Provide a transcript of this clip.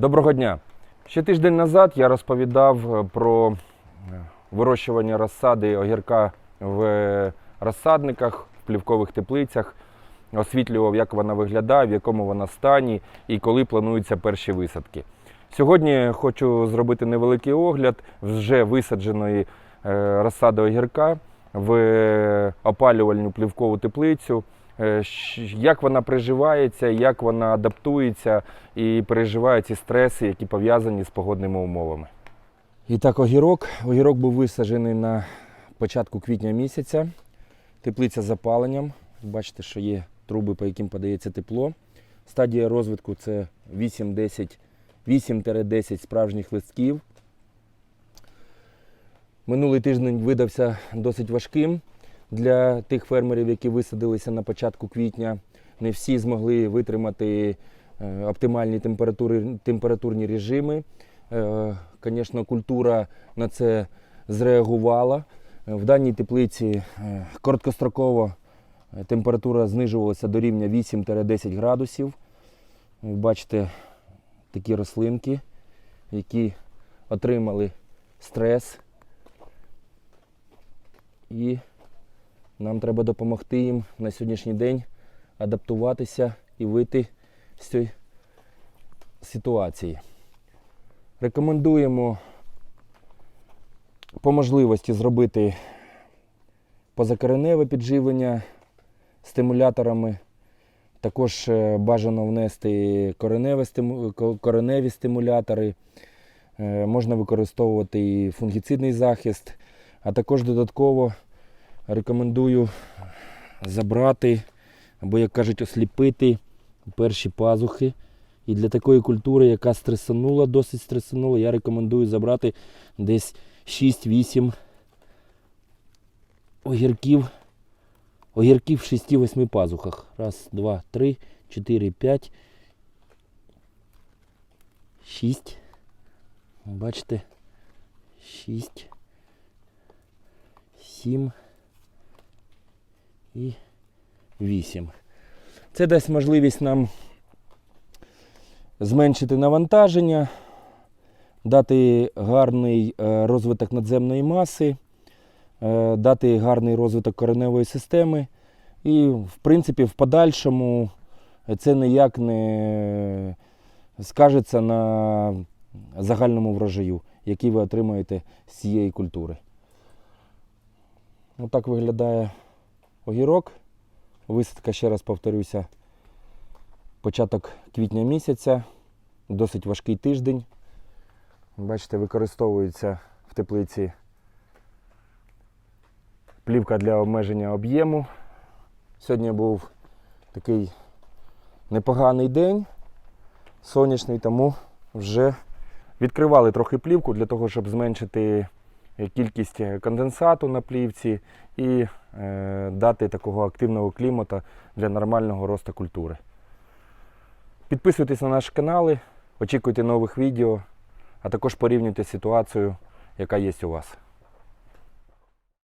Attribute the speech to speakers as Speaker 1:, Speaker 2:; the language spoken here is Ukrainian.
Speaker 1: Доброго дня. Ще тиждень назад я розповідав е, про е, вирощування розсади огірка в е, розсадниках, в плівкових теплицях, освітлював, як вона виглядає, в якому вона стані і коли плануються перші висадки. Сьогодні хочу зробити невеликий огляд вже висадженої розсади огірка в опалювальну плівкову теплицю. Е, Як вона приживається, як вона адаптується і переживає ці стреси, які пов'язані з погодними умовами. І так, огірок. Огірок був висаджений на початку квітня місяця. Теплиця з запаленням. Бачите, що є труби, по яким подається тепло. Стадія розвитку це 8-10 8-10 справжніх листків. Минулий тиждень видався досить важким для тих фермерів, які висадилися на початку квітня. Не всі змогли витримати е, оптимальні температури, температурні режими. Звісно, культура на це зреагувала. Е, В даній теплиці е, короткостроково е, температура знижувалася до рівня 8-10 градусів. Ви бачите такі рослинки, які отримали стрес. І нам треба допомогти їм на сьогоднішній день адаптуватися і вийти з цієї ситуації. Рекомендуємо по можливості зробити позакореневе підживлення стимуляторами. Також е, бажано внести кореневі стимулятори. Е, Можна використовувати і фунгіцидний захист, а також додатково рекомендую забрати, або, як кажуть, осліпити перші пазухи. І для такої культури, яка стресанула, досить стресанула, я рекомендую забрати десь 6-8 огірків. Огірків в 6-8 пазухах. Раз, два, три, чотири, п'ять. Шість. Бачите? Шість. Сім. І вісім. Це дасть можливість нам зменшити навантаження, дати гарний е, розвиток надземної маси, е, дати гарний розвиток кореневої системи. І, в принципі, в подальшому це ніяк не скажеться на загальному врожаю, який ви отримаєте з цієї культури. Отак виглядає огірок. Висадка, ще раз повторюся, початок квітня місяця, досить важкий тиждень. Бачите, використовується в теплиці плівка для обмеження об'єму. Сьогодні був такий непоганий день, сонячний, тому вже відкривали трохи плівку для того, щоб зменшити кількість е, конденсату на плівці і е, дати такого активного клімату для нормального росту культури. Підписуйтесь на наші канали, очікуйте нових відео, а також порівнюйте ситуацію, яка є у вас.